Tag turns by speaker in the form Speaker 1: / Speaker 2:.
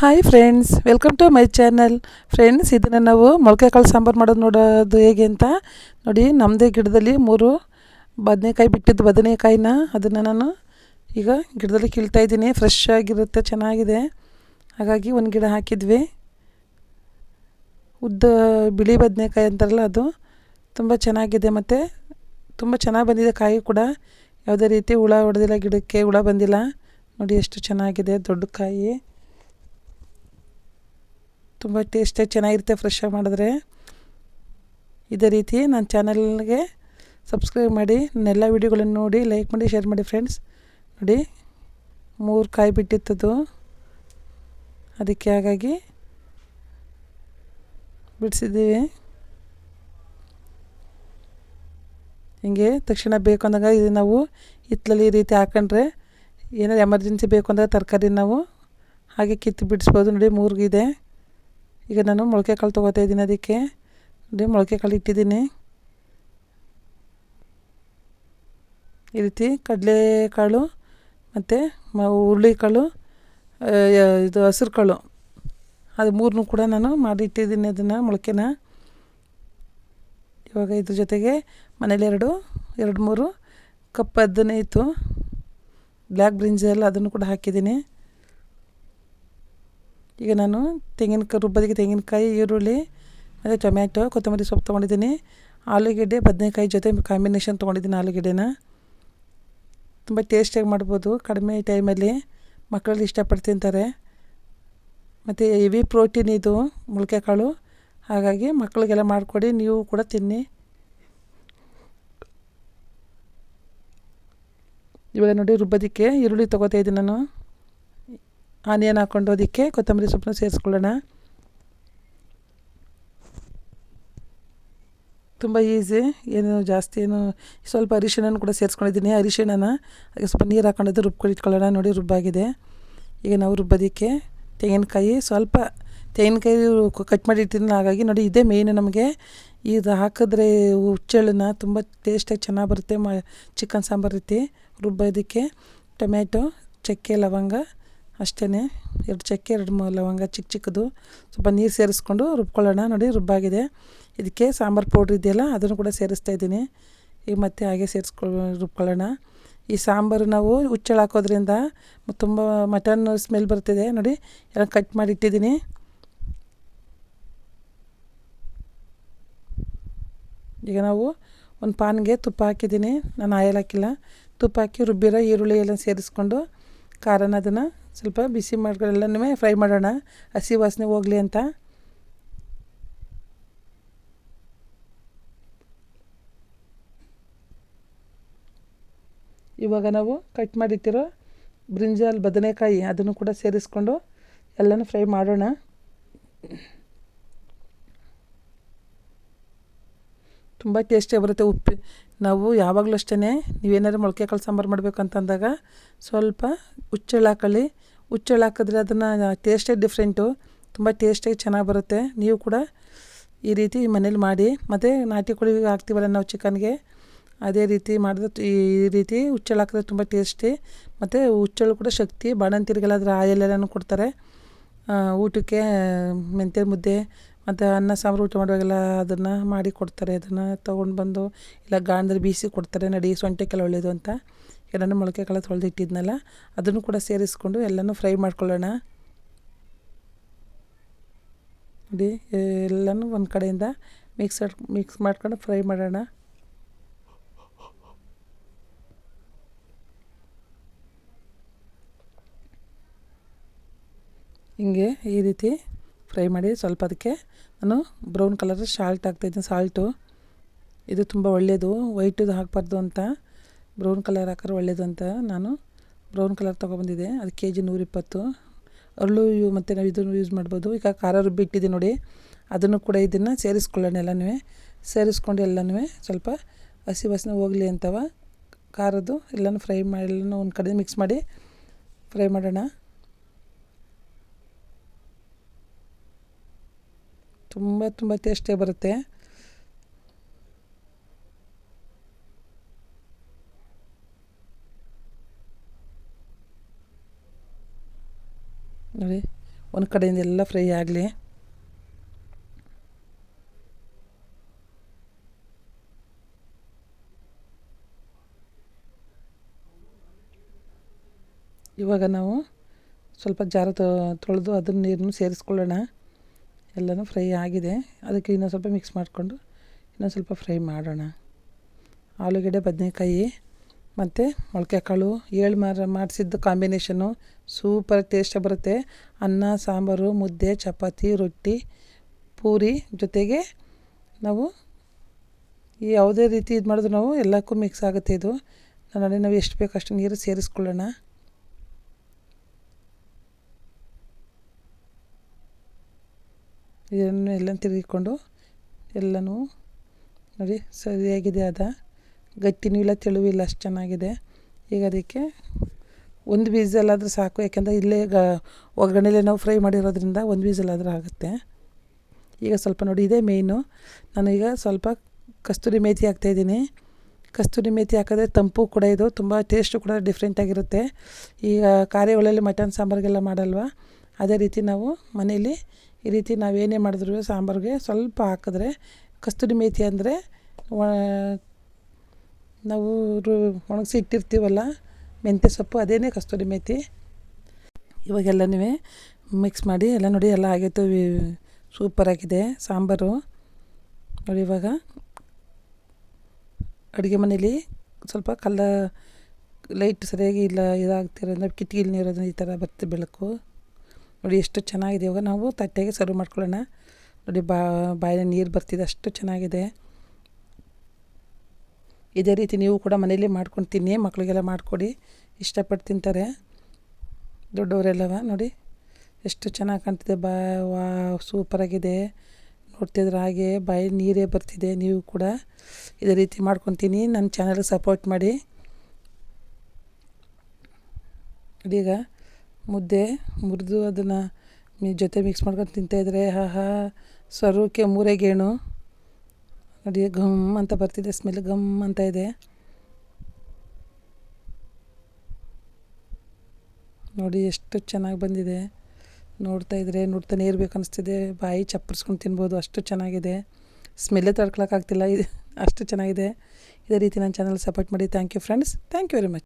Speaker 1: Hi friends welcome to my channel friends ಇದನ್ನು ನಾವು ಮೊಳಕೆ ಕಾಳು ಸಾಂಬಾರು ಮಾಡೋದು ನೋಡೋದು ಹೇಗೆ ಅಂತ ನೋಡಿ ನಮ್ಮದೇ ಗಿಡದಲ್ಲಿ ಮೂರು ಬದನೆಕಾಯಿ ಬಿಟ್ಟಿದ್ದು ಬದನೆಕಾಯಿನ. ಅದನ್ನು ನಾನು ಈಗ ಗಿಡದಲ್ಲಿ ಕೀಳ್ತಾ ಇದ್ದೀನಿ. ಫ್ರೆಶ್ ಆಗಿರುತ್ತೆ, ಚೆನ್ನಾಗಿದೆ. ಹಾಗಾಗಿ ಒಂದು ಗಿಡ ಹಾಕಿದ್ವಿ. ಉದ್ದ ಬಿಳಿ ಬದನೆಕಾಯಿ ಅಂತಾರಲ್ಲ ಅದು. ತುಂಬ ಚೆನ್ನಾಗಿದೆ ಮತ್ತು ತುಂಬ ಚೆನ್ನಾಗಿ ಬಂದಿದೆ ಕಾಯಿ ಕೂಡ. ಯಾವುದೇ ರೀತಿ ಹುಳ ಹೊಡೆದಿಲ್ಲ, ಗಿಡಕ್ಕೆ ಹುಳ ಬಂದಿಲ್ಲ. ನೋಡಿ, ಎಷ್ಟು ಚೆನ್ನಾಗಿದೆ ದೊಡ್ಡ ಕಾಯಿ. ತುಂಬ ಟೇಸ್ಟೇ ಚೆನ್ನಾಗಿರುತ್ತೆ ಫ್ರೆಶ್ಶಾಗಿ ಮಾಡಿದ್ರೆ. ಇದೇ ರೀತಿ ನನ್ನ ಚಾನಲ್ಗೆ ಸಬ್ಸ್ಕ್ರೈಬ್ ಮಾಡಿ ನನ್ನೆಲ್ಲ ವೀಡಿಯೋಗಳನ್ನು ನೋಡಿ ಲೈಕ್ ಮಾಡಿ ಶೇರ್ ಮಾಡಿ ಫ್ರೆಂಡ್ಸ್ ನೋಡಿ, ಮೂರು ಕಾಯಿ ಬಿಟ್ಟಿತ್ತದು. ಅದಕ್ಕೆ ಹಾಗಾಗಿ ಬಿಡಿಸಿದ್ದೀವಿ. ಹಿಂಗೆ ತಕ್ಷಣ ಬೇಕು ಅಂದಾಗ ಇದು ನಾವು ಹಿತ್ತಲಲ್ಲಿ ಈ ರೀತಿ ಹಾಕೊಂಡ್ರೆ ಏನಾದ್ರು ಎಮರ್ಜೆನ್ಸಿ ಬೇಕು ಅಂದಾಗ ತರಕಾರಿ ನಾವು ಹಾಗೆ ಕಿತ್ತು ಬಿಡಿಸ್ಬೋದು. ನೋಡಿ ಮೂರ್ಗಿದೆ. ಈಗ ನಾನು ಮೊಳಕೆ ಕಾಳು ತೊಗೋತಾ ಇದ್ದೀನಿ ಅದಕ್ಕೆ. ನೋಡಿ, ಮೊಳಕೆ ಕಾಳು ಇಟ್ಟಿದ್ದೀನಿ. ಈ ರೀತಿ ಕಡಲೆಕಾಳು ಮತ್ತು ಹುರುಳಿಕಾಳು ಇದು ಹಸಿರು ಕಾಳು. ಅದು ಮೂರನ್ನೂ ಕೂಡ ನಾನು ಮಾಡಿ ಇಟ್ಟಿದ್ದೀನಿ ಅದನ್ನು ಮೊಳಕೆನ. ಇವಾಗ ಇದ್ರ ಜೊತೆಗೆ ಮನೇಲಿ ಎರಡು ಎರಡು ಮೂರು ಕಪ್ ಇತ್ತು. ಬ್ಲ್ಯಾಕ್ ಬ್ರಿಂಜಲ್ ಅದನ್ನು ಕೂಡ ಹಾಕಿದ್ದೀನಿ. ಈಗ ನಾನು ತೆಂಗಿನಕಾಯಿ ರುಬ್ಬದಿಗೆ ತೆಂಗಿನಕಾಯಿ, ಈರುಳ್ಳಿ, ಮತ್ತು ಟೊಮ್ಯಾಟೊ, ಕೊತ್ತಂಬರಿ ಸೊಪ್ಪು ತೊಗೊಂಡಿದ್ದೀನಿ. ಆಲೂಗೆಡ್ಡೆ, ಬದನೆಕಾಯಿ ಜೊತೆ ಕಾಂಬಿನೇಷನ್ ತೊಗೊಂಡಿದ್ದೀನಿ ಆಲೂಗೆಡ್ಡೆನ. ತುಂಬ ಟೇಸ್ಟಿಯಾಗಿ ಮಾಡ್ಬೋದು. ಕಡಿಮೆ ಟೈಮಲ್ಲಿ ಮಕ್ಕಳಲ್ಲಿ ಇಷ್ಟಪಟ್ಟು ತಿಂತಾರೆ. ಮತ್ತು ಹೆವಿ ಪ್ರೋಟೀನ್ ಇದು ಮೊಳಕೆ ಕಾಳು ಹಾಗಾಗಿ ಮಕ್ಕಳಿಗೆಲ್ಲ ಮಾಡಿಕೊಡಿ, ನೀವು ಕೂಡ ತಿನ್ನಿ. ಇವಾಗ ನೋಡಿ ರುಬ್ಬೋದಕ್ಕೆ ಈರುಳ್ಳಿ ತೊಗೋತಾ ಇದ್ದೀನಿ ನಾನು. ಆನಿಯನ್ ಹಾಕ್ಕೊಂಡು ಅದಕ್ಕೆ ಕೊತ್ತಂಬರಿ ಸೊಪ್ಪನ್ನ ಸೇರಿಸ್ಕೊಳ್ಳೋಣ. ತುಂಬ ಈಸಿ, ಏನು ಜಾಸ್ತಿ ಏನು, ಸ್ವಲ್ಪ ಅರಿಶಿಣನ ಕೂಡ ಸೇರಿಸ್ಕೊಂಡಿದ್ದೀನಿ. ಅರಿಶಿಣನ ಅದಕ್ಕೆ ಸ್ವಲ್ಪ ನೀರು ಹಾಕೊಂಡಿದ್ದು ರುಬ್ಕೊಂಡು ಇಟ್ಕೊಳ್ಳೋಣ ನೋಡಿ ರುಬ್ಬಾಗಿದೆ. ಈಗ ನಾವು ರುಬ್ಬೋದಕ್ಕೆ ತೆಂಗಿನಕಾಯಿ, ಸ್ವಲ್ಪ ತೆಂಗಿನಕಾಯಿ ಕಟ್ ಮಾಡಿ ಇಟ್ಟಿದ್ದೀನಿ ಹಾಗಾಗಿ ನೋಡಿ ಇದೇ ಮೇಯ್ನು ನಮಗೆ. ಇದು ಹಾಕಿದ್ರೆ ಹುಚ್ಚೆಳ್ಳನ್ನ ತುಂಬ ಟೇಸ್ಟಾಗಿ ಚೆನ್ನಾಗಿ ಬರುತ್ತೆ. ಮ, ಚಿಕನ್ ಸಾಂಬಾರು ರೀತಿ ರುಬ್ಬೋದಕ್ಕೆ. ಟೊಮ್ಯಾಟೊ, ಚಕ್ಕೆ, ಲವಂಗ ಅಷ್ಟೇ ಎರಡು ಚಕ್ಕೆ, ಎರಡು ಲವಂಗ ಚಿಕ್ಕ ಚಿಕ್ಕದು. ಸ್ವಲ್ಪ ನೀರು ಸೇರಿಸ್ಕೊಂಡು ರುಬ್ಕೊಳ್ಳೋಣ. ನೋಡಿ ರುಬ್ಬಾಗಿದೆ. ಇದಕ್ಕೆ ಸಾಂಬಾರು ಪೌಡ್ರ್ ಇದೆಯಲ್ಲ, ಅದನ್ನು ಕೂಡ ಸೇರಿಸ್ತಾ ಇದ್ದೀನಿ. ಈಗ ಮತ್ತೆ ಹಾಗೆ ಸೇರಿಸ್ಕೊ ರುಬ್ಕೊಳ್ಳೋಣ. ಈ ಸಾಂಬಾರು ನಾವು ಹುಚ್ಚಳ ಹಾಕೋದ್ರಿಂದ ತುಂಬ ಮಟನ್ ಸ್ಮೆಲ್ ಬರ್ತಿದೆ. ನೋಡಿ, ಎಲ್ಲ ಕಟ್ ಮಾಡಿ ಇಟ್ಟಿದ್ದೀನಿ. ಈಗ ನಾವು ಒಂದು ಪಾನ್ಗೆ ತುಪ್ಪ ಹಾಕಿದ್ದೀನಿ. ನಾನು ಆಯಲ್ ಹಾಕಿಲ್ಲ. ತುಪ್ಪ ಹಾಕಿ ರುಬ್ಬಿರೋ ಈರುಳ್ಳಿ ಎಲ್ಲ ಸೇರಿಸ್ಕೊಂಡು, ಖಾರನ ಅದನ್ನು ಸ್ವಲ್ಪ ಬಿಸಿ ಮಾಡ್ಕೊಂಡು ಎಲ್ಲನೂ ಫ್ರೈ ಮಾಡೋಣ. ಹಸಿ ವಾಸನೆ ಹೋಗಲಿ ಅಂತ. ಇವಾಗ ನಾವು ಕಟ್ ಮಾಡಿಟ್ಟಿರೋ ಬ್ರಿಂಜಾಲ್ ಬದನೆಕಾಯಿ ಅದನ್ನು ಕೂಡ ಸೇರಿಸ್ಕೊಂಡು ಎಲ್ಲನೂ ಫ್ರೈ ಮಾಡೋಣ. ತುಂಬ ಟೇಸ್ಟಿಯಾಗಿ ಬರುತ್ತೆ ಉಪ್ಪು. ನಾವು ಯಾವಾಗಲೂ ಅಷ್ಟೇ ನೀವೇನಾದ್ರು ಮೊಳಕೆ ಕಾಳು ಸಾಂಬಾರು ಮಾಡಬೇಕು ಅಂತಂದಾಗ ಸ್ವಲ್ಪ ಉಚ್ಚಳ ಹಾಕೊಳ್ಳಿ. ಹುಚ್ಚೆಳ್ಳು ಹಾಕಿದ್ರೆ ಅದನ್ನು ಟೇಸ್ಟೇ ಡಿಫ್ರೆಂಟು ತುಂಬ ಟೇಸ್ಟಾಗಿ ಚೆನ್ನಾಗಿ ಬರುತ್ತೆ. ನೀವು ಕೂಡ ಈ ರೀತಿ ಮನೇಲಿ ಮಾಡಿ. ಮತ್ತು ನಾಟಿ ಕೋಳಿ ಹಾಕ್ತೀವಲ್ಲ ನಾವು ಚಿಕನ್ಗೆ, ಅದೇ ರೀತಿ ಮಾಡಿದ್ರೆ ಈ ರೀತಿ ಹುಚ್ಚೆಳ್ಳು ಹಾಕಿದ್ರೆ ತುಂಬ ಟೇಸ್ಟಿ ಮತ್ತು ಹುಚ್ಚೆಳ್ಳು ಕೂಡ ಶಕ್ತಿ ಬಾಣಂತಿರಿಗೆಲ್ಲ ಅದರ ಆಯಲ್ ಎಲ್ಲನೂ ಕೊಡ್ತಾರೆ ಊಟಕ್ಕೆ ಮೆಂತ್ಯ ಮುದ್ದೆ ಮತ್ತು ಅನ್ನ, ಸಾಂಬಾರು, ಊಟ ಮಾಡುವಾಗೆಲ್ಲ ಅದನ್ನು ಮಾಡಿ ಕೊಡ್ತಾರೆ. ಅದನ್ನು ತೊಗೊಂಡು ಬಂದು ಇಲ್ಲ ಗಾಣದಲ್ಲಿ ಬೀಸಿ ಕೊಡ್ತಾರೆ. ನಡಿ ಸೊಂಟಕ್ಕೆಲ್ಲ ಒಳ್ಳೆಯದು ಅಂತ ಎಲ್ಲನೂ ಮೊಳಕೆ ಕಾಳು ತೊಳೆದಿಟ್ಟಿದ್ನಲ್ಲ, ಅದನ್ನು ಕೂಡ ಸೇರಿಸ್ಕೊಂಡು ಎಲ್ಲನೂ ಫ್ರೈ ಮಾಡ್ಕೊಳ್ಳೋಣ. ನೋಡಿ, ಎಲ್ಲನೂ ಒಂದು ಕಡೆಯಿಂದ ಮಿಕ್ಸ್ ಮಿಕ್ಸ್ ಮಾಡ್ಕೊಂಡು ಫ್ರೈ ಮಾಡೋಣ. ಹಿಂಗೆ ಈ ರೀತಿ ಫ್ರೈ ಮಾಡಿ ಸ್ವಲ್ಪ ಅದಕ್ಕೆ ನಾನು ಬ್ರೌನ್ ಕಲರ್ ಶಾಲ್ಟ್ ಹಾಕ್ತಾಯಿದ್ದೀನಿ ಸಾಲ್ಟು ಇದು ತುಂಬ ಒಳ್ಳೆಯದು ವೈಟದು ಹಾಕಬಾರ್ದು ಅಂತ. ಬ್ರೌನ್ ಕಲರ್ ಹಾಕಿದ್ರೆ ಒಳ್ಳೆಯದು ಅಂತ ನಾನು ಬ್ರೌನ್ ಕಲರ್ ತೊಗೊಬಂದಿದೆ ಅದು ಕೆ ಜಿ ನೂರಿಪ್ಪತ್ತು. ಅರಳು ಮತ್ತು ನಾವು ಇದನ್ನು ಯೂಸ್ ಮಾಡ್ಬೋದು. ಈಗ ಖಾರ ರುಬ್ಬಿ ಇಟ್ಟಿದ್ದೀನಿ ನೋಡಿ. ಅದನ್ನು ಕೂಡ ಇದನ್ನು ಸೇರಿಸ್ಕೊಳ್ಳೋಣ ಎಲ್ಲನೂ ಸೇರಿಸ್ಕೊಂಡು ಎಲ್ಲನೂ ಸ್ವಲ್ಪ ಹಸಿ ವಾಸನೆ ಹೋಗಲಿ ಅಂತವ ಖಾರದ್ದು ಎಲ್ಲನೂ ಫ್ರೈ ಮಾಡಿ ಎಲ್ಲನೂ ಒಂದು ಕಡೆ ಮಿಕ್ಸ್ ಮಾಡಿ ಫ್ರೈ ಮಾಡೋಣ. ತುಂಬ ತುಂಬ ಟೇಸ್ಟೇ ಬರುತ್ತೆ. ನೋಡಿ, ಒಂದು ಕಡೆಯಿಂದ ಎಲ್ಲ ಫ್ರೈ ಆಗಲಿ. ಇವಾಗ ನಾವು ಸ್ವಲ್ಪ ಜಾರ ತೊಳೆದು ಅದನ್ನ ನೀರನ್ನು ಸೇರಿಸ್ಕೊಳ್ಳೋಣ. ಎಲ್ಲನೂ ಫ್ರೈ ಆಗಿದೆ. ಅದಕ್ಕೆ ಇನ್ನೊಂದು ಸ್ವಲ್ಪ ಮಿಕ್ಸ್ ಮಾಡಿಕೊಂಡು ಇನ್ನೊಂದು ಸ್ವಲ್ಪ ಫ್ರೈ ಮಾಡೋಣ. ಆಲೂಗಡ್ಡೆ, ಬದನೆಕಾಯಿ ಮತ್ತು ಮೊಳಕೆ ಕಾಳು ಏಳು ಮಾರ ಮಾಡಿಸಿದ್ದು ಕಾಂಬಿನೇಷನ್ನು ಸೂಪರ್ ಟೇಸ್ಟಾಗಿ ಬರುತ್ತೆ. ಅನ್ನ, ಸಾಂಬಾರು, ಮುದ್ದೆ, ಚಪಾತಿ, ರೊಟ್ಟಿ, ಪೂರಿ ಜೊತೆಗೆ ನಾವು ಯಾವುದೇ ರೀತಿ ಇದು ಮಾಡಿದ್ರು ನಾವು ಎಲ್ಲಕ್ಕೂ ಮಿಕ್ಸ್ ಆಗುತ್ತೆ ಇದು. ನೋಡಿ ನಾವು ಎಷ್ಟು ಬೇಕು ಅಷ್ಟು ನೀರು ಸೇರಿಸ್ಕೊಳ್ಳೋಣ. ಇದನ್ನು ಎಲ್ಲ ತಿರುಗಿಕೊಂಡು ಎಲ್ಲನೂ ನೋಡಿ ಸರಿಯಾಗಿದೆ ಅದ ಗಟ್ಟಿನೂ ಇಲ್ಲ ತೆಳುವಿಲ್ಲ ಅಷ್ಟು ಚೆನ್ನಾಗಿದೆ. ಈಗ ಅದಕ್ಕೆ ಒಂದು ಬೀಸಲ್ಲಾದರೂ ಸಾಕು, ಯಾಕೆಂದರೆ ಇಲ್ಲೇ ಗ ಒಗ್ಗರಣೆಲೆ ನಾವು ಫ್ರೈ ಮಾಡಿರೋದ್ರಿಂದ ಒಂದು ಬೀಸಲ್ಲಾದರೂ ಆಗುತ್ತೆ. ಈಗ ಸ್ವಲ್ಪ ನೋಡಿ, ಇದೇ ಮೇಯ್ನು. ನಾನೀಗ ಸ್ವಲ್ಪ ಕಸ್ತೂರಿ ಮೇಥಿ ಹಾಕ್ತಾಯಿದ್ದೀನಿ ಕಸ್ತೂರಿ ಮೇತಿ ಹಾಕಿದ್ರೆ ತಂಪು ಕೂಡ ಇದು, ತುಂಬ ಟೇಸ್ಟು ಕೂಡ ಡಿಫ್ರೆಂಟಾಗಿರುತ್ತೆ ಈಗ ಖಾರೆ ಒಳ್ಳೆಯಲ್ಲಿ ಮಟನ್ ಸಾಂಬಾರಿಗೆಲ್ಲ ಮಾಡಲ್ವ? ಅದೇ ರೀತಿ ನಾವು ಮನೇಲಿ ಈ ರೀತಿ ನಾವೇನೇ ಮಾಡಿದ್ರು ಸಾಂಬಾರಿಗೆ ಸ್ವಲ್ಪ ಹಾಕಿದ್ರೆ ಕಸ್ತೂರಿ ಮೇಥಿ ಅಂದರೆ ನಾವು ಒಣಗಿಸಿ ಇಟ್ಟಿರ್ತೀವಲ್ಲ ಮೆಂತ್ಯ ಸೊಪ್ಪು ಅದೇನೇ ಕಸ್ತೂರಿ ಮೇಥಿ. ಇವಾಗೆಲ್ಲನೂ ಮಿಕ್ಸ್ ಮಾಡಿ ಎಲ್ಲ ನೋಡಿ ಎಲ್ಲ ಆಗೈತೆ ಸೂಪರಾಗಿದೆ ಸಾಂಬಾರು. ನೋಡಿ ಇವಾಗ ಅಡುಗೆ ಮನೇಲಿ ಸ್ವಲ್ಪ ಕಲ್ಲ ಲೈಟ್ ಸರಿಯಾಗಿ ಇಲ್ಲ ಇದಾಗ್ತಿರೋದ್ರಿಂದ ಕಿಟಕಿಲಿ ನೀರೋದ್ರಿಂದ ಈ ಥರ ಬರ್ತೀವಿ ಬೆಳಕು. ನೋಡಿ ಎಷ್ಟು ಚೆನ್ನಾಗಿದೆ. ಇವಾಗ ನಾವು ತಟ್ಟೆಗೆ ಸರ್ವ್ ಮಾಡ್ಕೊಳ್ಳೋಣ. ನೋಡಿ ಬಾ, ಬಾಯಲ್ಲಿ ನೀರು ಬರ್ತಿದೆ, ಅಷ್ಟು ಚೆನ್ನಾಗಿದೆ. ಇದೇ ರೀತಿ ನೀವು ಕೂಡ ಮನೇಲಿ ಮಾಡ್ಕೊಂಡು ತಿನ್ನಿ ಮಕ್ಕಳಿಗೆಲ್ಲ ಮಾಡಿಕೊಡಿ. ಇಷ್ಟಪಟ್ಟು ತಿಂತಾರೆ. ದೊಡ್ಡವರೆಲ್ಲವ, ನೋಡಿ. ಎಷ್ಟು ಚೆನ್ನಾಗಿ ಕಾಣ್ತಿದೆ. ಬಾ, ವಾ ಸೂಪರಾಗಿದೆ ನೋಡ್ತಿದ್ರೆ ಹಾಗೆ ಬಾಯಿ ನೀರೇ ಬರ್ತಿದೆ ನೀವು ಕೂಡ. ಇದೇ ರೀತಿ ಮಾಡ್ಕೊತೀನಿ ನನ್ನ ಚಾನಲ್ಗೆ ಸಪೋರ್ಟ್ ಮಾಡಿ. ಇದೀಗ ಮುದ್ದೆ ಮುರಿದು ಅದನ್ನು ಮಿ ಜೊತೆ ಮಿಕ್ಸ್ ಮಾಡ್ಕೊಂಡು ತಿಂತಾಯಿದ್ರೆ ಹಾ ಹಾ ಸ್ವರ್ಗಕ್ಕೆ ಮೂರೇ ಗೇಣು ನೋಡಿ, ಘಮ್ ಅಂತ ಬರ್ತಿದೆ ಸ್ಮೆಲ್ ಘಮ್ ಅಂತ ಇದೆ. ನೋಡಿ, ಎಷ್ಟು ಚೆನ್ನಾಗಿ ಬಂದಿದೆ. ನೋಡ್ತಾ ಇದ್ರೆ, ನೋಡ್ತಾನೆ ಇರ್ಬೇಕು ಅನಿಸ್ತಿದೆ. ಬಾಯಿ ಚಪ್ಪರಿಸ್ಕೊಂಡು ತಿನ್ಬೋದು, ಅಷ್ಟು ಚೆನ್ನಾಗಿದೆ. ಸ್ಮೆಲ್ಲೇ ತಡ್ಕೊಳಕ್ಕಾಗ್ತಿಲ್ಲ ಇದು ಅಷ್ಟು ಚೆನ್ನಾಗಿದೆ. ಇದೇ ರೀತಿ ನನ್ನ ಚಾನಲ್ ಸಪೋರ್ಟ್ ಮಾಡಿ. Thank you friends thank you very much